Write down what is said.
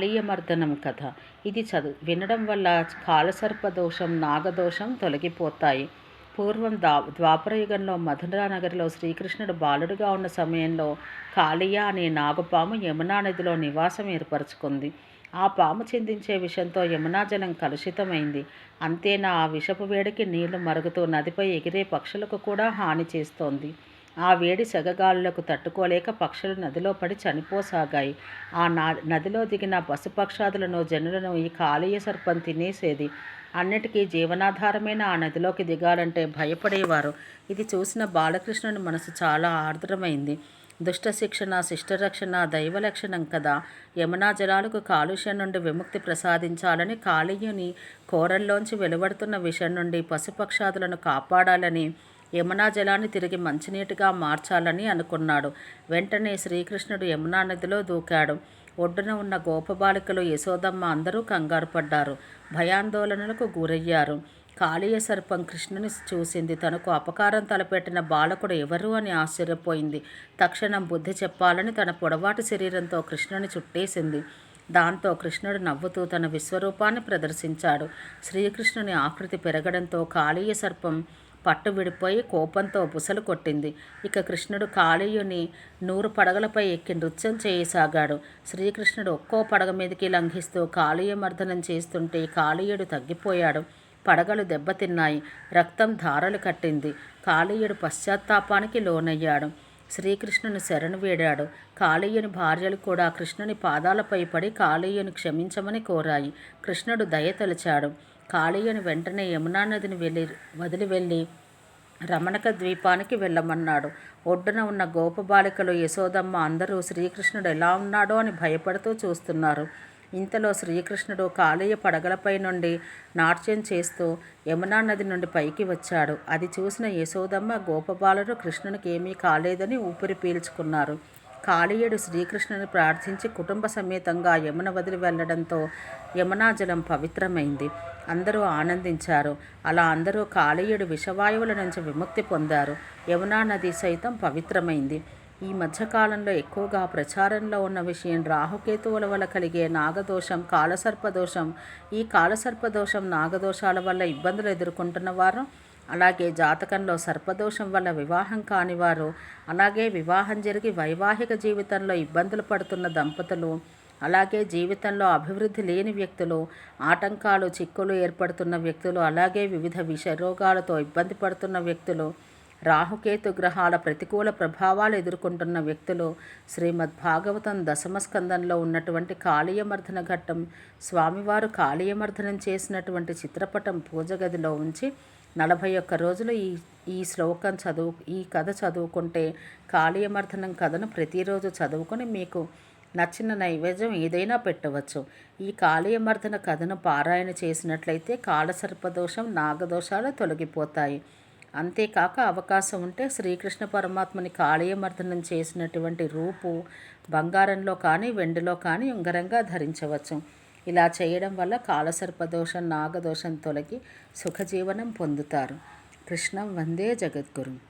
కాళీయమర్దనం కథ. ఇది చదువు. వినడం వల్ల కాలసర్ప దోషం నాగదోషం తొలగిపోతాయి. పూర్వం దా ద్వాపరయుగంలో మధురానగర్లో శ్రీకృష్ణుడు బాలుడుగా ఉన్న సమయంలో కాళీయ అనే నాగపాము యమునా నదిలో నివాసం ఏర్పరచుకుంది. ఆ పాము చిందించే విషంతో యమునా జలం కలుషితమైంది. అంతేనా ఆ విషపు వేడికి నీళ్ళు మరుగుతూ నదిపై ఎగిరే పక్షులకు కూడా హాని చేస్తోంది. ఆ వేడి సెగగాలులకు తట్టుకోలేక పక్షులు నదిలో పడి చనిపోసాగాయి. ఆ నా నదిలో దిగిన పశుపక్షాదులను జనులను ఈ కాళీయ సర్పం తినేసేది. అన్నిటికీ జీవనాధారమైన? ఆ నదిలోకి దిగాలంటే భయపడేవారు. ఇది చూసిన బాలకృష్ణుని మనసు చాలా ఆర్ద్రమైంది. దుష్ట శిక్షణ శిష్టరక్షణ దైవ లక్షణం కదా. యమునా జలాలకు కాలుష్యం నుండి విముక్తి ప్రసాదించాలని కాళీయుని కోరల్లోంచి వెలువడుతున్న విషయం నుండి పశుపక్షాదులను కాపాడాలని యమునా జలాన్ని తిరిగి మంచినీటిగా మార్చాలని అనుకున్నాడు. వెంటనే శ్రీకృష్ణుడు యమునా నదిలో దూకాడు. ఒడ్డున ఉన్న గోపబాలికలు యశోదమ్మ అందరూ కంగారు పడ్డారు. భయాందోళనలకు గురయ్యారు. కాళీయ సర్పం కృష్ణుని చూసింది. తనకు అపకారం తలపెట్టిన బాలకుడు ఎవరు అని ఆశ్చర్యపోయింది. తక్షణం బుద్ధి చెప్పాలని తన పొడవాటి శరీరంతో కృష్ణుని చుట్టేసింది. దాంతో కృష్ణుడు నవ్వుతూ తన విశ్వరూపాన్ని ప్రదర్శించాడు. శ్రీకృష్ణుని ఆకృతి పెరగడంతో కాళీయ సర్పం పట్టు విడిపోయి కోపంతో బుసలు కొట్టింది. ఇక కృష్ణుడు కాళీయుని నూరు పడగలపై ఎక్కి నృత్యం చేయసాగాడు. శ్రీకృష్ణుడు ఒక్కో పడగ మీదకి లంఘిస్తూ కాళీయ మర్దనం చేస్తుంటే కాళీయుడు తగ్గిపోయాడు. పడగలు దెబ్బతిన్నాయి. రక్తం ధారలు కట్టింది. కాళీయుడు పశ్చాత్తాపానికి లోనయ్యాడు. శ్రీకృష్ణుని శరణు వేడాడు. కాళీయుని భార్యలు కూడా కృష్ణుని పాదాలపై పడి కాళీయుని క్షమించమని కోరాయి. కృష్ణుడు దయ తలిచాడు. కాళీయుని వెంటనే యమునా నదిని వెళ్ళి వదిలి వెళ్ళి రమణక ద్వీపానికి వెళ్ళమన్నాడు. ఒడ్డున ఉన్న గోపబాలికలు యశోదమ్మ అందరూ శ్రీకృష్ణుడు ఎలా ఉన్నాడో అని భయపడుతూ చూస్తున్నారు. ఇంతలో శ్రీకృష్ణుడు కాళీయ పడగలపై నుండి నాట్యం చేస్తూ యమునా నది నుండి పైకి వచ్చాడు. అది చూసిన యశోదమ్మ గోపబాలుడు కృష్ణునికి ఏమీ కాలేదని ఊపిరి పీల్చుకున్నారు. కాళీయుడు శ్రీకృష్ణుని ప్రార్థించి కుటుంబ సమేతంగా యమున వదిలి వెళ్ళడంతో యమునాజలం పవిత్రమైంది. అందరూ ఆనందించారు. అలా అందరూ కాళీయుడు విషవాయువుల నుంచి విముక్తి పొందారు. యమునా నది సైతం పవిత్రమైంది. ఈ మధ్యకాలంలో ఎక్కువగా ప్రచారంలో ఉన్న విషయం రాహుకేతువుల వల్ల కలిగే నాగదోషం కాలసర్పదోషం. ఈ కాలసర్పదోషం నాగదోషాల వల్ల ఇబ్బందులు ఎదుర్కొంటున్న వారు అలాగే జాతకంలో సర్పదోషం వల్ల వివాహం కానివారు అలాగే వివాహం జరిగి వైవాహిక జీవితంలో ఇబ్బందులు పడుతున్న దంపతులు అలాగే జీవితంలో అభివృద్ధి లేని వ్యక్తులు ఆటంకాలు చిక్కులు ఏర్పడుతున్న వ్యక్తులు అలాగే వివిధ విష రోగాలతో ఇబ్బంది పడుతున్న వ్యక్తులు రాహుకేతు గ్రహాల ప్రతికూల ప్రభావాలు ఎదుర్కొంటున్న వ్యక్తులు శ్రీమద్ భాగవతం దశమస్కందంలో ఉన్నటువంటి కాళీయమర్ధన ఘట్టం స్వామివారు కాళీయమర్ధనం చేసినటువంటి చిత్రపటం పూజ గదిలో ఉంచి నలభై ఒక్క రోజులు ఈ ఈ శ్లోకం చదువు ఈ కథ చదువుకుంటే కాళీయమర్ధనం కథను ప్రతిరోజు చదువుకొని మీకు నచ్చిన నైవేద్యం ఏదైనా పెట్టవచ్చు. ఈ కాళీయమర్ధన కథను పారాయణ చేసినట్లయితే కాలసర్పదోషం నాగదోషాలు తొలగిపోతాయి. అంతేకాక అవకాశం ఉంటే శ్రీకృష్ణ పరమాత్మని కాళీయమర్ధనం చేసినటువంటి రూపు బంగారంలో కానీ వెండిలో కానీ ఉంగరంగా ధరించవచ్చు. ఇలా చేయడం వల్ల కాలసర్పదోషం నాగదోషం తొలగి సుఖజీవనం పొందుతారు. కృష్ణం వందే జగద్గురు.